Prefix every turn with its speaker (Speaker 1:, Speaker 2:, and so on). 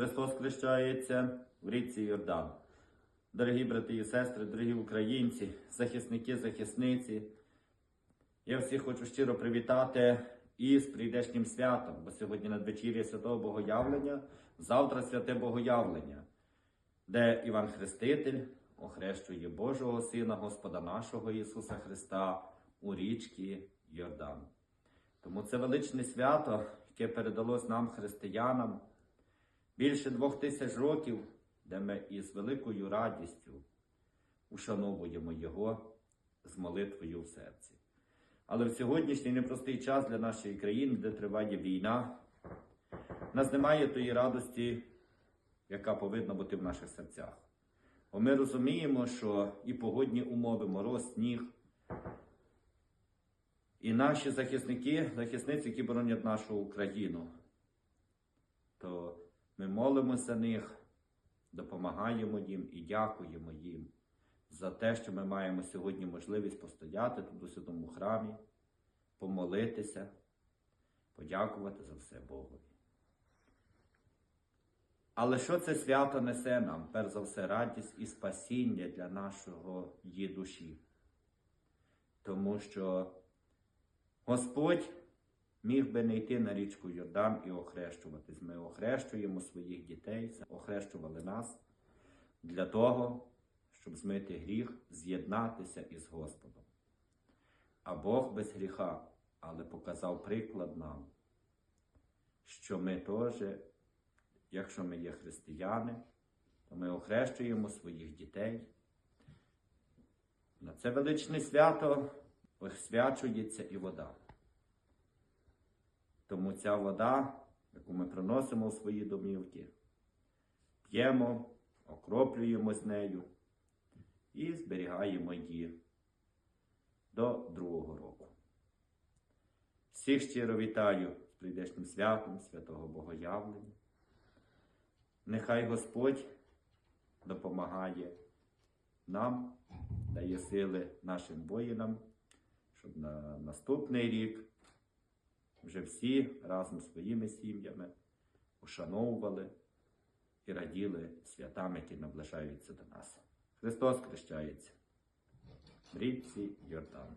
Speaker 1: Христос хрещається в річці Йордан. Дорогі брати і сестри, дорогі українці, захисники, захисниці. Я всіх хочу щиро привітати із прийдешнім святом, бо сьогодні надвечір'я святого Богоявлення, завтра святе Богоявлення, де Іван Хреститель охрещує Божого Сина, Господа нашого Ісуса Христа у річці Йордан. Тому це величне свято, яке передалось нам, християнам, більше двох тисяч років, де ми із великою радістю ушановуємо Його з молитвою в серці. Але в сьогоднішній непростий час для нашої країни, де триває війна, в нас немає тої радості, яка повинна бути в наших серцях. Бо ми розуміємо, що і погодні умови, мороз, сніг, і наші захисники, захисниці, які боронять нашу Україну, молимося них, допомагаємо їм і дякуємо їм за те, що ми маємо сьогодні можливість постояти тут у святому храмі, помолитися, подякувати за все Богові. Але що це свято несе нам? Перш за все, радість і спасіння для нашого її душі. Тому що Господь міг би не йти на річку Йордан і охрещуватись. Ми охрещуємо своїх дітей, охрещували нас для того, щоб змити гріх, з'єднатися із Господом. А Бог без гріха, але показав приклад нам, що ми теж, якщо ми є християни, то ми охрещуємо своїх дітей. На це величне свято освячується і вода. Тому ця вода, яку ми приносимо в свої домівки, п'ємо, окроплюємо з нею і зберігаємо її до другого року. Всіх щиро вітаю з прийдешнім святом святого Богоявлення. Нехай Господь допомагає нам, дає сили нашим воїнам, щоб на наступний рік вже всі разом з своїми сім'ями ушановували і раділи святам, які наближаються до нас. Христос хрещається в річці Йордан.